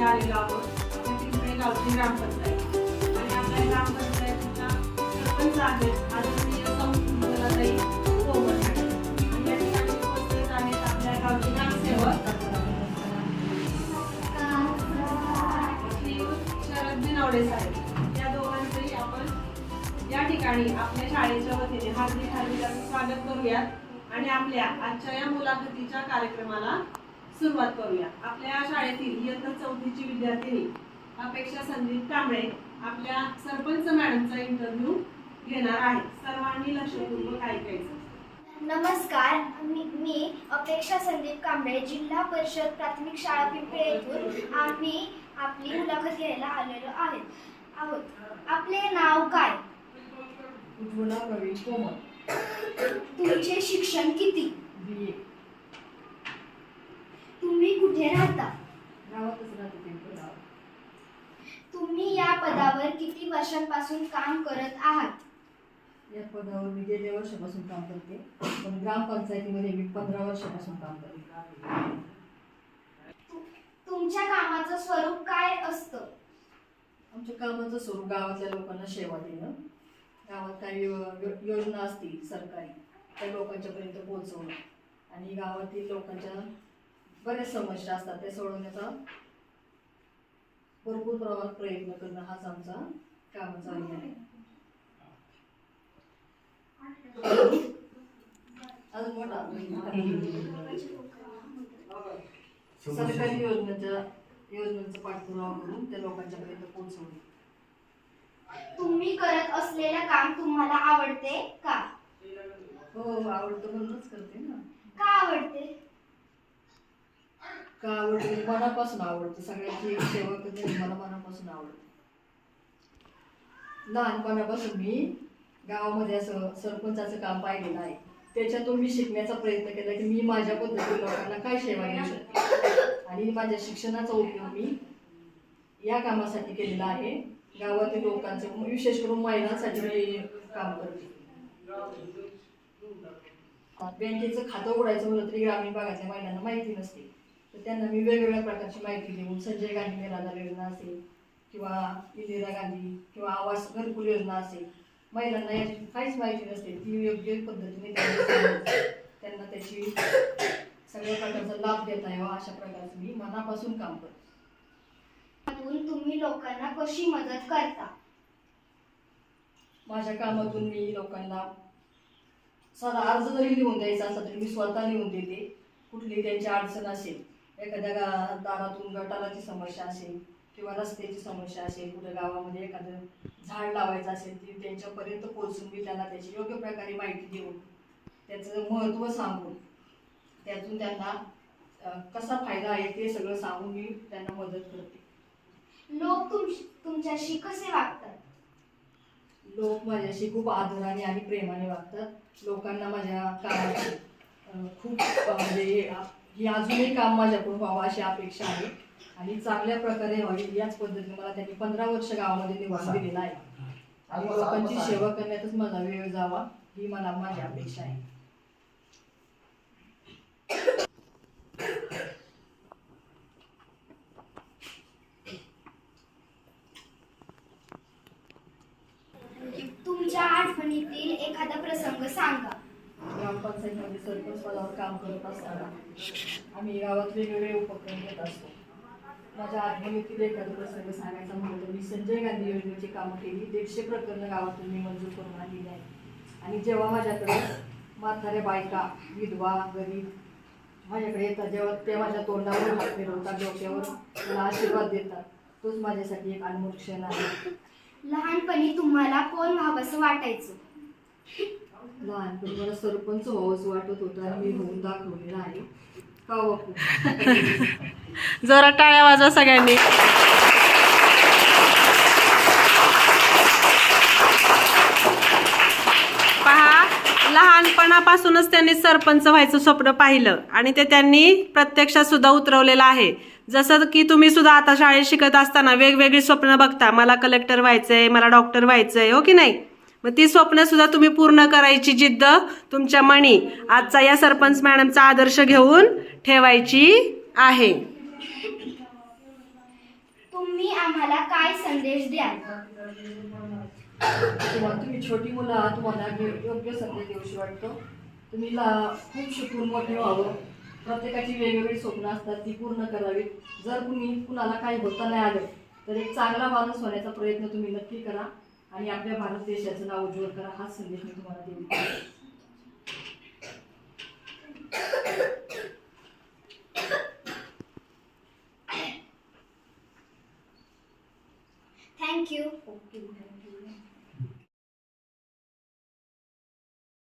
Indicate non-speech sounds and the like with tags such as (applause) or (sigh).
इथे आलेलो आहोत तिकडे गावची ग्रामपंचायत. आणि आपल्या ग्रामपंचायतीच्या सरपंच आहेत आदरणीय संकुलताई सोबत आणि या ठिकाणी आपल्या गावची ग्रामसेवक. शरद बिनवडे साहेब. या आपण या ठिकाणी आपल्या शाळेच्या वतीने हार्दिक हार्दिक स्वागत करूयात. आणि आपल्या आजच्या या मुलाखतीच्या कार्यक्रमाला सुरुवात करूया. आपल्या शाळेतील इयत्ता चौथीची विद्यार्थिनी अपेक्षा संदीप कांबळे आपल्या सरपंच मॅडमचा इंटरव्ह्यू घेणार आहे. सर्वांनी लक्षपूर्वक ऐकायचं. नमस्कार. मी मी अपेक्षा संदीप कांबळे जिल्हा परिषद प्राथमिक शाळा पिंपळे येथून आम्ही आपली मुलाखत घ्यायला आलेलो आहेत. आहोत. आपले नाव काय? तुमचे शिक्षण किती? कुठे राहता. गावातच राहते पिंपळ गाव. तुम्ही या पदावर किती वर्षांपासून काम करत आहात? या पदावर मी गेल्या वर्षापासून काम करते. पण ग्रामपंचायतीमध्ये मी पंधरा वर्षापासून काम करते. तुमच्या कामाचं स्वरूप काय असतं? आमच्या कामाचं स्वरूप गावातल्या लोकांना सेवा देणं. गावात काही यो- यो- योजना असतील सरकारी त्या लोकांच्यापर्यंत पोहोचवणं. आणि गावातील लोकांच्या बऱ्याच समस्या असतात त्या सोडवण्याचा भरपूर प्रमाणात प्रयत्न करणं हाच आमचा कामाचा आहे आहे. अजून मोठा. सरकारी योजनेच्या योजनांचा पाठपुरावा करून त्या लोकांच्यापर्यंत पोहोचवणे. तुम्ही करत असलेलं काम तुम्हाला आवडते का? हो आवडतं म्हणूनच करते ना. का आवडते? का आवडते म्हणजे मनापासून आवडते. सगळ्यांची सेवा करणे म्हणजे मला मनापासून आवडते. लहानपणापासून मी गावामध्ये असं सरपंचाचं काम पाहिलेलं आहे. त्याच्यातून मी शिकण्याचा प्रयत्न केला की मी माझ्या पद्धतीने लोकांना काय सेवा देऊ शकते. आणि माझ्या शिक्षणाचा उपयोग मी या कामासाठी केलेला आहे. गावातील लोकांचं विशेष करून महिलांसाठी मी काम करते. बँकेचं खातं उघडायचं म्हणलं तरी ग्रामीण भागातल्या महिलांना माहिती नसते. तर त्यांना मी वेगवेगळ्या प्रकारची माहिती देऊन संजय गांधी निराधार योजना असेल किंवा इंदिरा गांधी किंवा आवास घरकुल योजना असेल महिलांना याची काहीच माहिती नसते. ती योग्य पद्धतीने त्यांना त्याची सगळ्या प्रकारचा लाभ देता यावा अशा प्रकारचं मी मनापासून काम करते. तुम्ही लोकांना कशी मदत करता? माझ्या कामातून मी लोकांना साधा अर्ज जरी लिहून द्यायचा असला तरी मी स्वतः लिहून देते. कुठली त्यांची अडचण असेल एखाद्या गा दारातून गटाराची समस्या असेल किंवा रस्त्याची समस्या असेल कुठे गावामध्ये एखादं झाड लावायचं असेल ती त्यांच्यापर्यंत पोहोचून मी त्यांना त्याची योग्य प्रकारे माहिती देऊन त्याचं महत्त्व सांगून त्यातून त्यांना कसा फायदा आहे ते सगळं सांगून मी त्यांना मदत करते. लोक तुम तुमच्याशी कसे वागतात? लोक माझ्याशी खूप आदराने आणि प्रेमाने वागतात. लोकांना माझ्या कामाची खूप म्हणजे ही अजूनही काम माझ्याकडून व्हावं अशी अपेक्षा आहे. आणि चांगल्या प्रकारे व्हावी याच पद्धतीने मला त्यांनी पंधरा वर्ष गावामध्ये निवडून दिलेलं आहे. आणि लोकांची सेवा करण्यातच माझा वेळ जावा ही मला माझी अपेक्षा आहे तुमच्या आठवणीतील एखादा प्रसंग सांगा ग्रामपंचायतीमध्ये सरपंच पदावर काम करत असताना आम्ही गावात वेगवेगळे उपक्रम घेत असतो. माझ्या आठवणीतील एखादं प्रसंग सांगायचा म्हणलं तर मी संजय गांधी योजनेची कामं केली. दीडशे प्रकरणं गावातून मी मंजूर करून आणलेली आहे आणि जेव्हा माझ्याकडे म्हाताऱ्या बायका विधवा गरीब माझ्याकडे येतात जेव्हा ते माझ्या तोंडावर हात फिरवतात डोक्यावर मला आशीर्वाद देतात तोच माझ्यासाठी एक अनमोल क्षण आहे. लहानपणी तुम्हाला कोण व्हावंसं वाटायचं? लहानपणी मला सरपंच व्हावंच वाटत होतं आणि मी होऊन दाखवलेलं आहे. का हो बापू? (laughs) जरा टाळ्या वाजवा सगळ्यांनी. पहा लहानपणापासूनच त्यांनी सरपंच व्हायचं स्वप्न पाहिलं आणि ते त्यांनी प्रत्यक्षात सुद्धा उतरवलेलं आहे. जसं की तुम्ही सुद्धा आता शाळेत शिकत असताना वेगवेगळी स्वप्न बघता. मला कलेक्टर व्हायचंय मला डॉक्टर व्हायचंय हो की नाही? मग ती स्वप्न सुद्धा तुम्ही पूर्ण करायची जिद्द तुमच्या मनी आजचा या सरपंच मॅडमचा आदर्श घेऊन ठेवायची आहे. तुम्ही आम्हाला काय संदेश द्याल? तेव्हा तुम्ही छोटी मुलं आहात तुम्हाला यो- योग्य संदेश देऊशी वाटतो. तुम्ही ला- खूप शिकून मोठे व्हावं. प्रत्येकाची वेगवेगळी स्वप्न असतात ती पूर्ण करावीत. जर कुणी कुणाला काही होता नाही आलं तर एक चांगला माणूस होण्याचा प्रयत्न तुम्ही नक्की करा. आणि आपल्या भारत देशाचं नाव उज्ज्वल करा हाच संदेश मी तुम्हाला देईल Thank you.